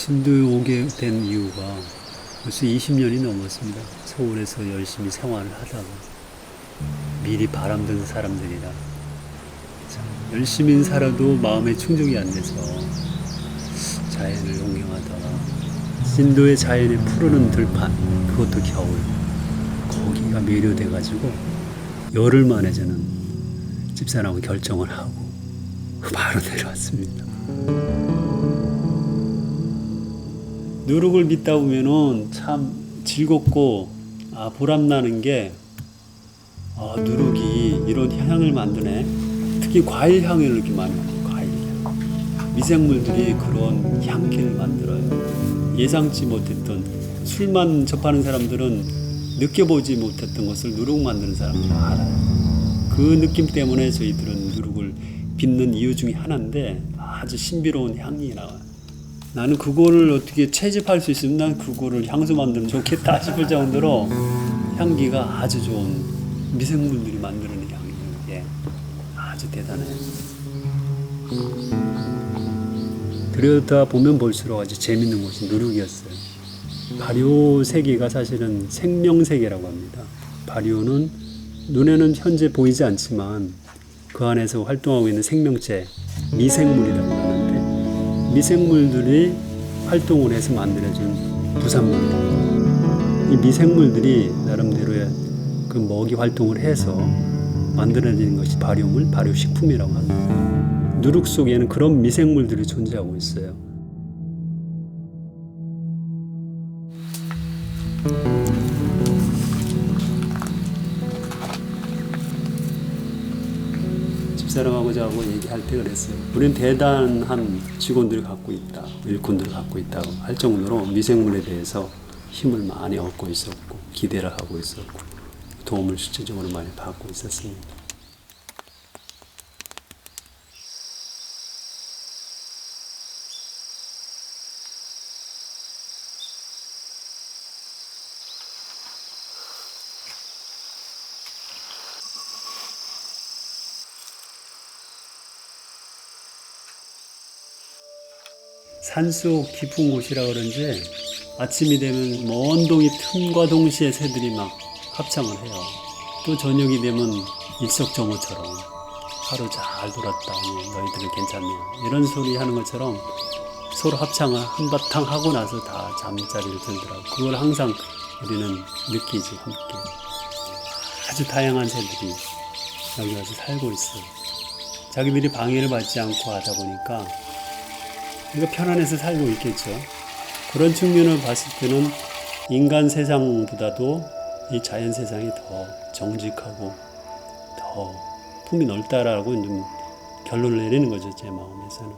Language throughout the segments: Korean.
진도에 오게 된 이유가 벌써 20년이 넘었습니다. 서울에서 열심히 생활을 하다가 미리 바람든 사람들이라 참, 열심히 살아도 마음에 충족이 안 돼서 자연을 동경하다가 진도의 자연의 푸르는 들판 그것도 겨울 거기가 매료돼 가지고 열흘 만에 저는 집사람하고 결정을 하고 바로 내려왔습니다. 누룩을 믿다 보면은 참 즐겁고 아, 보람나는 게 아, 누룩이 이런 향을 만드네. 특히 과일 향을 이렇게 만들어요. 과일 향. 미생물들이 그런 향기를 만들어요. 예상치 못했던 술만 접하는 사람들은 느껴보지 못했던 것을 누룩 만드는 사람들은 알아요. 그 느낌 때문에 저희들은 누룩을 빚는 이유 중에 하나인데 아주 신비로운 향이 나와요. 나는 그거를 어떻게 채집할 수 있으면 난 그거를 향수 만들면 좋겠다 싶을 정도로 향기가 아주 좋은 미생물들이 만드는 향이에요. 이게 아주 대단해요. 들여다 보면 볼수록 아주 재밌는 곳이 누룩이었어요. 발효 세계가 사실은 생명 세계라고 합니다. 발효는 눈에는 현재 보이지 않지만 그 안에서 활동하고 있는 생명체 미생물이라고 하는데 미생물들이 활동을 해서 만들어진 부산물들. 이 미생물들이 나름대로의 그 먹이 활동을 해서 만들어지는 것이 발효물, 발효식품이라고 합니다. 누룩 속에는 그런 미생물들이 존재하고 있어요. 집사람하고 저하고 얘기할 때 그랬어요. 우리는 대단한 직원들을 갖고 있다, 일꾼들을 갖고 있다고 할 정도로 미생물에 대해서 힘을 많이 얻고 있었고 기대를 하고 있었고 도움을 실질적으로 많이 받고 있었습니다. 산속 깊은 곳이라 그런지 아침이 되면 먼 동이 틈과 동시에 새들이 막 합창을 해요. 또 저녁이 되면 일석정오처럼 하루 잘 돌았다. 너희들은 괜찮냐. 이런 소리 하는 것처럼 서로 합창을 한바탕 하고 나서 다 잠자리를 들더라고. 그걸 항상 우리는 느끼지, 함께. 아주 다양한 새들이 여기 와서 살고 있어요. 자기들이 방해를 받지 않고 하다 보니까 우리가 편안해서 살고 있겠죠. 그런 측면을 봤을 때는 인간 세상보다도 이 자연 세상이 더 정직하고 더 품이 넓다라고 좀 결론을 내리는 거죠 제 마음에서는.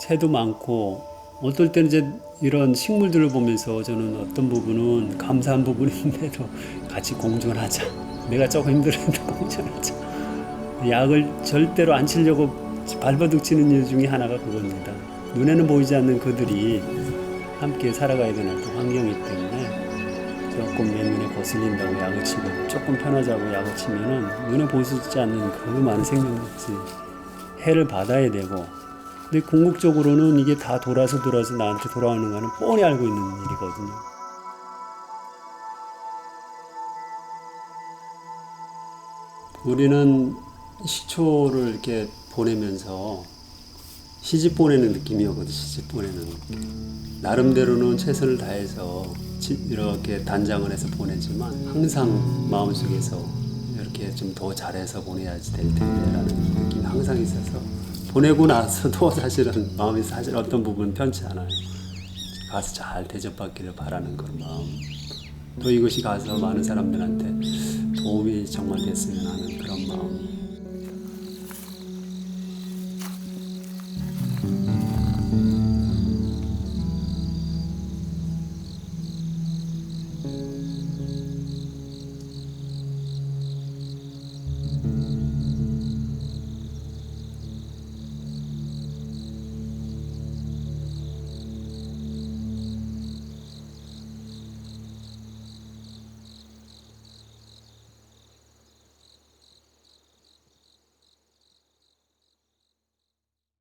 새도 많고 어떨 때는 이제 이런 식물들을 보면서 저는 어떤 부분은 감사한 부분인데도 같이 공존하자. 내가 조금 힘들어도 공존하자. 약을 절대로 안 치려고 발버둥 치는 이유 중에 하나가 그겁니다. 눈에는 보이지 않는 그들이 함께 살아가야 되는 어떤 환경이기 때문에 조금 내 눈에 거슬린다고 약을 치고 조금 편하자고 약을 치면은 눈에 보이지 않는 그 많은 생명들이 해를 받아야 되고 근데 궁극적으로는 이게 다 돌아서 돌아서 나한테 돌아오는 거는 뻔히 알고 있는 일이거든요. 우리는 시초를 이렇게 보내면서 시집 보내는 느낌이었거든 시집 보내는. 나름대로는 최선을 다해서 지- 이렇게 단장을 해서 보내지만 항상 마음속에서 이렇게 좀 더 잘해서 보내야지 될 텐데라는 느낌이 항상 있어서 보내고 나서도 사실은 마음이 사실 어떤 부분 편치 않아요. 가서 잘 대접받기를 바라는 그런 마음. 또 이것이 가서 많은 사람들한테 도움이 정말 됐으면 하는 그런 마음